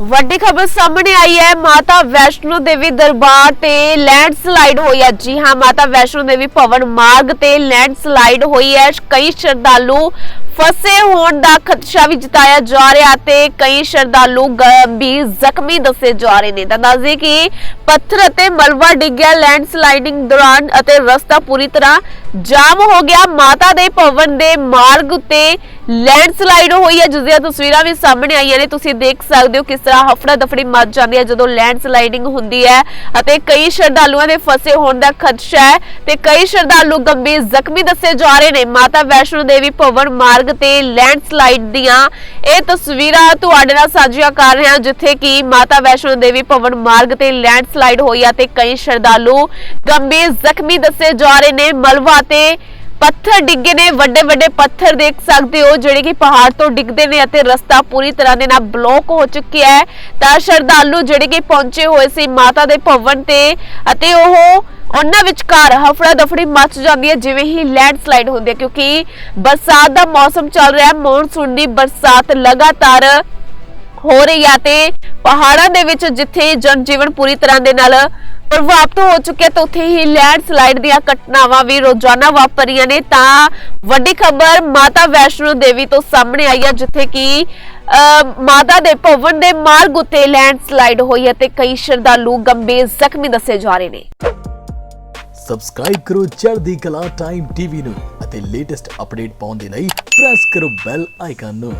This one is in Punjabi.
ਵੱਡੀ ਖਬਰ ਸਾਹਮਣੇ ਆਈ ਹੈ, ਮਾਤਾ ਵੈਸ਼ਨੋ ਦੇਵੀ ਦਰਬਾਰ ਤੇ ਲੈਂਡਸਲਾਈਡ ਹੋਈ ਹੈ। ਜੀ ਹਾਂ, ਮਾਤਾ ਵੈਸ਼ਨੋ ਦੇਵੀ ਭਵਨ ਮਾਰਗ ਤੇ ਲੈਂਡਸਲਾਈਡ ਹੋਈ ਹੈ। ਕਈ ਸ਼ਰਧਾਲੂ ਫਸੇ ਹੋਣ ਦਾ ਖਦਸ਼ਾ ਵੀ ਜਤਾਇਆ ਜਾ ਰਿਹਾ ਤੇ ਕਈ ਸ਼ਰਧਾਲੂ ਗੰਭੀਰ ਜ਼ਖਮੀ ਦੱਸੇ ਜਾ ਰਹੇ ਨੇ। ਤਾਂ ਦੱਸਦੇ ਕਿ ਪੱਥਰ ਅਤੇ ਮਲਵਾ ਡਿੱਗਿਆ, ਲੈਂਡਸਲਾਈਡਿੰਗ ਦੌਰਾਨ ਅਤੇ ਰਸਤਾ ਪੂਰੀ ਤਰ੍ਹਾਂ ਜਾਮ ਹੋ ਗਿਆ। ਮਾਤਾ ਦੇ ਭਵਨ ਦੇ ਮਾਰਗ ਉੱਤੇ ਲੈਂਡਸਲਾਈਡ ਹੋਈ ਹੈ ਜਿਸ ਦੀਆਂ ਤਸਵੀਰਾਂ ਵੀ ਸਾਹਮਣੇ ਆਈਆਂ ਨੇ। ਤੁਸੀਂ ਦੇਖ ਸਕਦੇ ਹੋ ਕਿਸ ਤਰ੍ਹਾਂ ਹਫੜਾ ਦਫੜੀ ਮਚ ਜਾਂਦੀ ਹੈ, ਜਦੋਂ ਲੈਂਡਸਲਾਈਡਿੰਗ ਹੁੰਦੀ ਹੈ ਅਤੇ ਕਈ ਸ਼ਰਧਾਲੂਆਂ ਦੇ ਫਸੇ ਹੋਣ ਦਾ ਖਦਸ਼ਾ ਹੈ ਤੇ ਕਈ ਸ਼ਰਧਾਲੂ ਗੰਭੀਰ ਜ਼ਖਮੀ ਦੱਸੇ ਜਾ ਰਹੇ ਨੇ। ਮਾਤਾ ਵੈਸ਼ਨੋ ਦੇਵੀ ਭਵਨ ਮਾਰਗ ਤੇ ਲੈਂਡਸਲਾਈਡ ਦੀਆਂ ਇਹ ਤਸਵੀਰਾਂ ਤੁਹਾਡੇ ਨਾਲ ਸਾਂਝੀਆਂ ਕਰ ਰਹੇ ਹਾਂ, ਜਿੱਥੇ ਕਿ ਮਾਤਾ ਵੈਸ਼ਨੋ ਦੇਵੀ ਭਵਨ ਮਾਰਗ ਤੇ ਲੈਂਡਸਲਾਈਡ ਹੋਈ ਹੈ ਤੇ ਕਈ ਸ਼ਰਧਾਲੂ ਗੰਭੀਰ ਜ਼ਖਮੀ ਦੱਸੇ ਜਾ ਰਹੇ ਨੇ। ਮਲਵਾ ਤੇ ਪੱਥਰ ਡਿੱਗੇ ਨੇ, ਵੱਡੇ ਵੱਡੇ ਪੱਥਰ ਦੇਖ ਸਕਦੇ ਹੋ, ਜਿਹੜੇ ਕਿ ਪਹਾੜ ਤੋਂ ਡਿੱਗਦੇ ਨੇ ਅਤੇ ਰਸਤਾ ਪੂਰੀ ਤਰ੍ਹਾਂ ਦੇ ਨਾਲ ਬਲੌਕ ਹੋ ਚੁੱਕਿਆ ਹੈ। ਤਾਂ ਸ਼ਰਧਾਲੂ ਜਿਹੜੇ ਕਿ ਪਹੁੰਚੇ ਹੋਏ ਸੀ ਮਾਤਾ ਦੇ ਭਵਨ ਤੇ ਅਤੇ ਉਹ ਉਹਨਾਂ ਵਿਚਕਾਰ ਹਫੜਾ ਦਫੜੀ ਮੱਚ ਜਾਂਦੀ ਹੈ, ਜਿਵੇਂ ਹੀ ਲੈਂਡਸਲਾਈਡ ਹੁੰਦੀ ਹੈ, ਕਿਉਂਕਿ ਬਰਸਾਤ ਦਾ ਮੌਸਮ ਚੱਲ ਰਿਹਾ ਹੈ, ਮੌਨਸੂਨ ਦੀ ਬਰਸਾਤ ਲਗਾਤਾਰ ਹੋ ਰਹੀ ਹੈ ਤੇ ਪਹਾੜਾਂ ਦੇ ਵਿੱਚ ਜਿੱਥੇ ਜਨਜੀਵਨ ਪੂਰੀ ਤਰ੍ਹਾਂ ਦੇ ਨਾਲ ਪ੍ਰਭਾਵਿਤ ਹੋ ਚੁੱਕਿਆ ਤਾਂ ਉੱਥੇ ਹੀ ਲੈਂਡਸਲਾਈਡ ਦੀਆਂ ਘਟਨਾਵਾਂ ਵੀ ਰੋਜ਼ਾਨਾ ਵਾਪਰੀਆਂ ਨੇ। ਤਾਂ ਵੱਡੀ ਖਬਰ ਮਾਤਾ ਵੈਸ਼ਨੋ ਦੇਵੀ ਤੋਂ ਸਾਹਮਣੇ ਆਈ ਹੈ ਜਿੱਥੇ ਕਿ ਮਾਤਾ ਦੇ ਭਵਨ ਦੇ ਮਾਰਗ ਉੱਤੇ ਲੈਂਡਸਲਾਈਡ ਹੋਈ ਹੈ ਤੇ ਕਈ ਸ਼ਰਧਾਲੂ ਗੰਭੀਰ ਜ਼ਖਮੀ ਦੱਸੇ ਜਾ ਰਹੇ ਨੇ। ਸਬਸਕ੍ਰਾਈਬ ਕਰੋ ਚੜ੍ਹਦੀ ਕਲਾ ਟਾਈਮ ਟੀਵੀ ਨੂੰ ਅਤੇ ਲੇਟੈਸਟ ਅਪਡੇਟ ਪਾਉਣ ਦੇ ਲਈ ਪ੍ਰੈਸ ਕਰੋ ਬੈਲ ਆਈਕਨ ਨੂੰ।